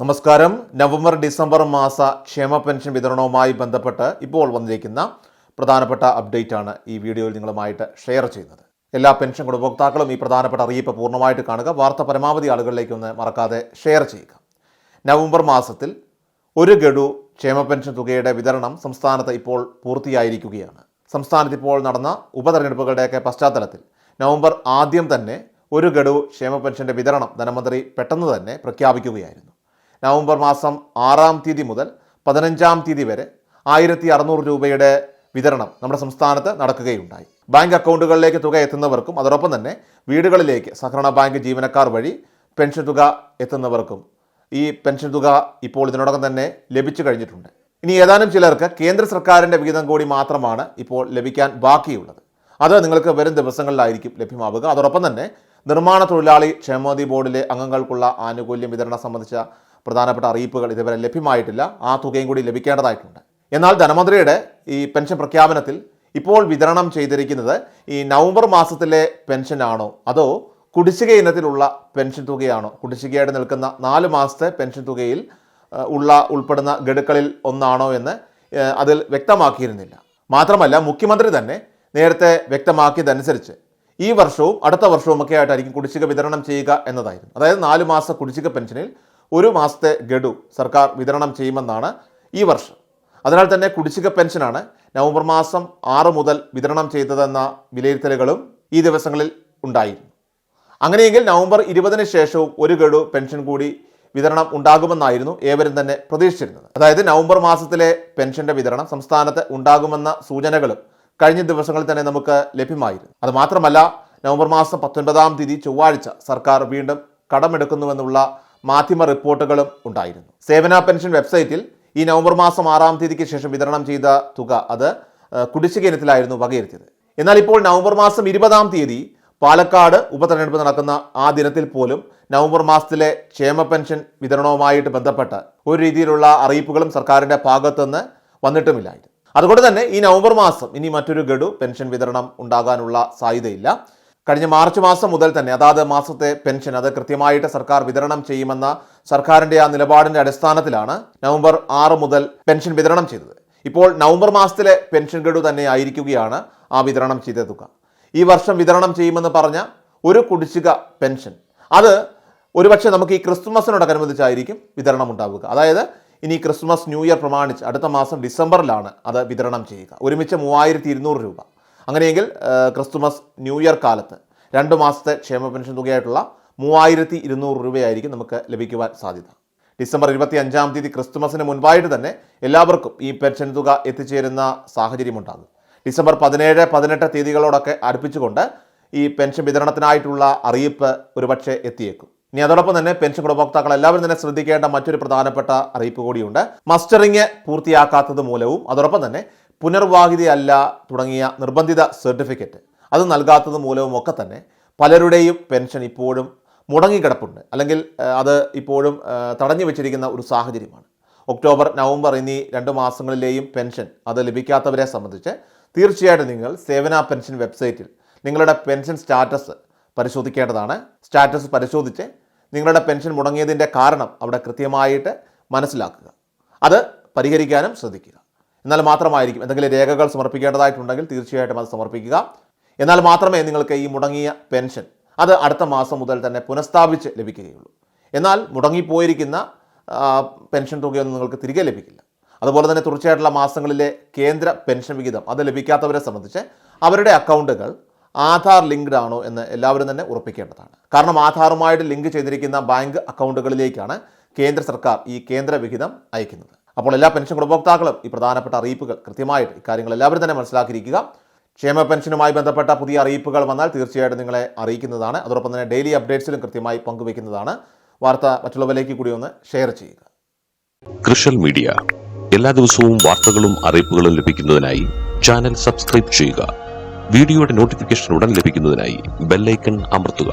നമസ്കാരം. November December മാസ ക്ഷേമ പെൻഷൻ വിതരണവുമായി ബന്ധപ്പെട്ട് ഇപ്പോൾ വന്നിരിക്കുന്ന പ്രധാനപ്പെട്ട അപ്ഡേറ്റ് ആണ് ഈ വീഡിയോയിൽ നിങ്ങളുമായിട്ട് ഷെയർ ചെയ്യുന്നത്. എല്ലാ പെൻഷൻ ഗുണഭോക്താക്കളും ഈ പ്രധാനപ്പെട്ട അറിയിപ്പ് പൂർണമായിട്ട് കാണുക. വാർത്ത പരമാവധി ആളുകളിലേക്ക് ഒന്ന് മറക്കാതെ ഷെയർ ചെയ്യുക. നവംബർ മാസത്തിൽ ഒരു ഗഡു ക്ഷേമ പെൻഷൻ തുകയുടെ വിതരണം സംസ്ഥാനത്ത് ഇപ്പോൾ പൂർത്തിയായിരിക്കുകയാണ്. സംസ്ഥാനത്ത് ഇപ്പോൾ നടന്ന ഉപതെരഞ്ഞെടുപ്പുകളുടെയൊക്കെ പശ്ചാത്തലത്തിൽ നവംബർ ആദ്യം തന്നെ ഒരു ഗഡു ക്ഷേമ പെൻഷന്റെ വിതരണം ധനമന്ത്രി പെട്ടെന്ന് തന്നെ പ്രഖ്യാപിക്കുകയായിരുന്നു. നവംബർ മാസം ആറാം തീയതി മുതൽ പതിനഞ്ചാം തീയതി വരെ ആയിരത്തി അറുന്നൂറ് രൂപയുടെ വിതരണം നമ്മുടെ സംസ്ഥാനത്ത് നടക്കുകയുണ്ടായി. ബാങ്ക് അക്കൗണ്ടുകളിലേക്ക് തുക എത്തുന്നവർക്കും അതോടൊപ്പം തന്നെ വീടുകളിലേക്ക് സഹകരണ ബാങ്ക് ജീവനക്കാർ വഴി പെൻഷൻ തുക എത്തുന്നവർക്കും ഈ പെൻഷൻ തുക ഇപ്പോൾ ഇതിനോടകം തന്നെ ലഭിച്ചു കഴിഞ്ഞിട്ടുണ്ട്. ഇനി ഏതാനും ചിലർക്ക് കേന്ദ്ര സർക്കാരിന്റെ വിഹിതം കൂടി മാത്രമാണ് ഇപ്പോൾ ലഭിക്കാൻ ബാക്കിയുള്ളത്. അത് നിങ്ങൾക്ക് വരും ദിവസങ്ങളിലായിരിക്കും ലഭ്യമാവുക. അതോടൊപ്പം തന്നെ നിർമ്മാണ തൊഴിലാളി ക്ഷേമനിധി ബോർഡിലെ അംഗങ്ങൾക്കുള്ള ആനുകൂല്യം വിതരണം സംബന്ധിച്ച പ്രധാനപ്പെട്ട അറിയിപ്പുകൾ ഇതുവരെ ലഭ്യമായിട്ടില്ല. ആ തുകയും കൂടി ലഭിക്കേണ്ടതായിട്ടുണ്ട്. എന്നാൽ ധനമന്ത്രിയുടെ ഈ പെൻഷൻ പ്രഖ്യാപനത്തിൽ ഇപ്പോൾ വിതരണം ചെയ്തിരിക്കുന്നത് ഈ നവംബർ മാസത്തിലെ പെൻഷനാണോ? അതോ കുടിശ്ശിക ഇനത്തിലുള്ള പെൻഷൻ തുകയാണോ? കുടിശ്ശികയായിട്ട് നിൽക്കുന്ന നാല് മാസത്തെ പെൻഷൻ തുകയിൽ ഉള്ള ഉൾപ്പെടുന്ന ഗഡുക്കളിൽ ഒന്നാണോ എന്ന് അതിൽ വ്യക്തമാക്കിയിരുന്നില്ല. മാത്രമല്ല മുഖ്യമന്ത്രി തന്നെ നേരത്തെ വ്യക്തമാക്കിയതനുസരിച്ച് ഈ വർഷവും അടുത്ത വർഷവും ഒക്കെ ആയിട്ടായിരിക്കും കുടിശ്ശിക വിതരണം ചെയ്യുക എന്നതായിരുന്നു. അതായത് നാല് മാസ കുടിശ്ശിക പെൻഷനിൽ ഒരു മാസത്തെ ഗഡു സർക്കാർ വിതരണം ചെയ്യുമെന്നാണ് ഈ വർഷം. അതിനാൽ തന്നെ കുടിശ്ശിക പെൻഷനാണ് നവംബർ മാസം ആറ് മുതൽ വിതരണം ചെയ്തതെന്ന വിലയിരുത്തലുകളും ഈ ദിവസങ്ങളിൽ ഉണ്ടായിരുന്നു. അങ്ങനെയെങ്കിൽ നവംബർ ഇരുപതിന് ശേഷവും ഒരു ഗഡു പെൻഷൻ കൂടി വിതരണം ഉണ്ടാകുമെന്നായിരുന്നു ഏവരും തന്നെ പ്രതീക്ഷിച്ചിരുന്നത്. അതായത് നവംബർ മാസത്തിലെ പെൻഷന്റെ വിതരണം സംസ്ഥാനത്ത് ഉണ്ടാകുമെന്ന സൂചനകളും കഴിഞ്ഞ ദിവസങ്ങളിൽ തന്നെ നമുക്ക് ലഭ്യമായിരുന്നു. അത് മാത്രമല്ല നവംബർ മാസം പത്തൊൻപതാം തീയതി ചൊവ്വാഴ്ച സർക്കാർ വീണ്ടും കടമെടുക്കുന്നുവെന്നുള്ള മാധ്യമ റിപ്പോർട്ടുകളും ഉണ്ടായിരുന്നു. സേവന പെൻഷൻ വെബ്സൈറ്റിൽ ഈ നവംബർ മാസം ആറാം തീയതിക്ക് ശേഷം വിതരണം ചെയ്ത തുക അത് കുടിശ്ശിക ഇനത്തിലായിരുന്നു വകയിരുത്തിയത്. എന്നാൽ ഇപ്പോൾ നവംബർ മാസം ഇരുപതാം തീയതി പാലക്കാട് ഉപതെരഞ്ഞെടുപ്പ് നടക്കുന്ന ആ ദിനത്തിൽ പോലും നവംബർ മാസത്തിലെ ക്ഷേമ പെൻഷൻ വിതരണവുമായിട്ട് ബന്ധപ്പെട്ട് ഒരു രീതിയിലുള്ള അറിയിപ്പുകളും സർക്കാരിന്റെ ഭാഗത്തുനിന്ന് വന്നിട്ടുമില്ലായിരുന്നു. അതുകൊണ്ട് തന്നെ ഈ നവംബർ മാസം ഇനി മറ്റൊരു ഗഡു പെൻഷൻ വിതരണം ഉണ്ടാകാനുള്ള സാധ്യതയില്ല. കഴിഞ്ഞ മാർച്ച് മാസം മുതൽ തന്നെ അതാത് മാസത്തെ പെൻഷൻ അത് കൃത്യമായിട്ട് സർക്കാർ വിതരണം ചെയ്യുമെന്ന സർക്കാരിന്റെ ആ നിലപാടിന്റെ അടിസ്ഥാനത്തിലാണ് നവംബർ ആറ് മുതൽ പെൻഷൻ വിതരണം ചെയ്തത്. ഇപ്പോൾ നവംബർ മാസത്തിലെ പെൻഷൻ ഗഡു തന്നെ ആയിരിക്കുകയാണ് ആ വിതരണം ചെയ്ത തുക. ഈ വർഷം വിതരണം ചെയ്യുമെന്ന് പറഞ്ഞ ഒരു കുടിശ്ശിക പെൻഷൻ അത് ഒരുപക്ഷെ നമുക്ക് ഈ ക്രിസ്തുമസിനോടനുബന്ധിച്ചായിരിക്കും വിതരണം ഉണ്ടാവുക. അതായത് ഇനി ക്രിസ്മസ് ന്യൂ ഇയർ പ്രമാണിച്ച് അടുത്ത മാസം ഡിസംബറിലാണ് അത് വിതരണം ചെയ്യുക. ഒരുമിച്ച് മൂവായിരത്തി രൂപ. അങ്ങനെയെങ്കിൽ ക്രിസ്തുമസ് ന്യൂ ഇയർ കാലത്ത് രണ്ട് മാസത്തെ ക്ഷേമ പെൻഷൻ തുകയായിട്ടുള്ള മൂവായിരത്തി ഇരുന്നൂറ് രൂപയായിരിക്കും നമുക്ക് ലഭിക്കുവാൻ സാധ്യത. ഡിസംബർ ഇരുപത്തി അഞ്ചാം തീയതി ക്രിസ്തുമസിന് മുൻപായിട്ട് തന്നെ എല്ലാവർക്കും ഈ പെൻഷൻ തുക എത്തിച്ചേരുന്ന സാഹചര്യമുണ്ടാകും ഡിസംബർ പതിനേഴ് പതിനെട്ട് തീയതികളോടൊക്കെ അടുപ്പിച്ചുകൊണ്ട് ഈ പെൻഷൻ വിതരണത്തിനായിട്ടുള്ള അറിയിപ്പ് ഒരുപക്ഷെ എത്തിയേക്കും. ഇനി അതോടൊപ്പം തന്നെ പെൻഷൻ ഗുണഭോക്താക്കൾ എല്ലാവരും തന്നെ ശ്രദ്ധിക്കേണ്ട മറ്റൊരു പ്രധാനപ്പെട്ട അറിയിപ്പ് കൂടിയുണ്ട്. മസ്റ്ററിങ് പൂർത്തിയാക്കാത്തത് മൂലവും അതോടൊപ്പം തന്നെ പുനർവാഹിതയല്ല തുടങ്ങിയ നിർബന്ധിത സർട്ടിഫിക്കറ്റ്. അത് നൽകാത്തത് മൂലവുമൊക്കെ തന്നെ പലരുടെയും പെൻഷൻ ഇപ്പോഴും മുടങ്ങിക്കിടപ്പുണ്ട്. അല്ലെങ്കിൽ അത് ഇപ്പോഴും തടഞ്ഞു വെച്ചിരിക്കുന്ന ഒരു സാഹചര്യമാണ്. ഒക്ടോബർ നവംബർ എന്നീ രണ്ട് മാസങ്ങളിലെയും പെൻഷൻ അത് ലഭിക്കാത്തവരെ സംബന്ധിച്ച് തീർച്ചയായിട്ടും നിങ്ങൾ സേവന പെൻഷൻ വെബ്സൈറ്റിൽ നിങ്ങളുടെ പെൻഷൻ സ്റ്റാറ്റസ് പരിശോധിക്കേണ്ടതാണ്. സ്റ്റാറ്റസ് പരിശോധിച്ച് നിങ്ങളുടെ പെൻഷൻ മുടങ്ങിയതിന്റെ കാരണം അവിടെ കൃത്യമായിട്ട് മനസ്സിലാക്കുക. അത് പരിഹരിക്കാനും ശ്രദ്ധിക്കുക. എന്നാൽ മാത്രമായിരിക്കും എന്തെങ്കിലും രേഖകൾ സമർപ്പിക്കേണ്ടതായിട്ടുണ്ടെങ്കിൽ തീർച്ചയായിട്ടും അത് സമർപ്പിക്കുക. എന്നാൽ മാത്രമേ നിങ്ങൾക്ക് ഈ മുടങ്ങിയ പെൻഷൻ അത് അടുത്ത മാസം മുതൽ തന്നെ പുനഃസ്ഥാപിച്ച് ലഭിക്കുകയുള്ളൂ. എന്നാൽ മുടങ്ങിപ്പോയിരിക്കുന്ന പെൻഷൻ തുകയൊന്നും നിങ്ങൾക്ക് തിരികെ ലഭിക്കില്ല. അതുപോലെ തന്നെ തുടർച്ചയായിട്ടുള്ള മാസങ്ങളിലെ കേന്ദ്ര പെൻഷൻ വിഹിതം അത് ലഭിക്കാത്തവരെ സംബന്ധിച്ച് അവരുടെ അക്കൗണ്ടുകൾ ആധാർ ലിങ്ക്ഡ് ആണോ എന്ന് എല്ലാവരും തന്നെ ഉറപ്പിക്കേണ്ടതാണ്. കാരണം ആധാറുമായിട്ട് ലിങ്ക് ചെയ്തിരിക്കുന്ന ബാങ്ക് അക്കൗണ്ടുകളിലേക്കാണ് കേന്ദ്ര സർക്കാർ ഈ കേന്ദ്ര വിഹിതം അയക്കുന്നത്. അപ്പോൾ എല്ലാ പെൻഷൻ ഗുണഭോക്താക്കളും ഈ പ്രധാനപ്പെട്ട അറിയിപ്പുകൾ കൃത്യമായിട്ട് ഇക്കാര്യങ്ങൾ എല്ലാവരും തന്നെ മനസ്സിലാക്കിയിരിക്കുക. ക്ഷേമ പെൻഷനുമായി ബന്ധപ്പെട്ട പുതിയ അറിയിപ്പുകൾ വന്നാൽ തീർച്ചയായിട്ടും നിങ്ങളെ അറിയിക്കുന്നതാണ്. അതോടൊപ്പം തന്നെ ഡെയിലി അപ്ഡേറ്റ്സിലും കൃത്യമായി പങ്കുവയ്ക്കുന്നതാണ്. വാർത്ത മറ്റുള്ളവരിലേക്ക് കൂടി ഒന്ന് ഷെയർ ചെയ്യുക. കൃഷൽ മീഡിയ. എല്ലാ ദിവസവും വാർത്തകളും അറിയിപ്പുകളും ലഭിക്കുന്നതിനായി ചാനൽ സബ്സ്ക്രൈബ് ചെയ്യുക. വീഡിയോയുടെ നോട്ടിഫിക്കേഷൻ ഉടൻ ലഭിക്കുന്നതിനായി ബെല്ലൈക്കൺ അമർത്തുക.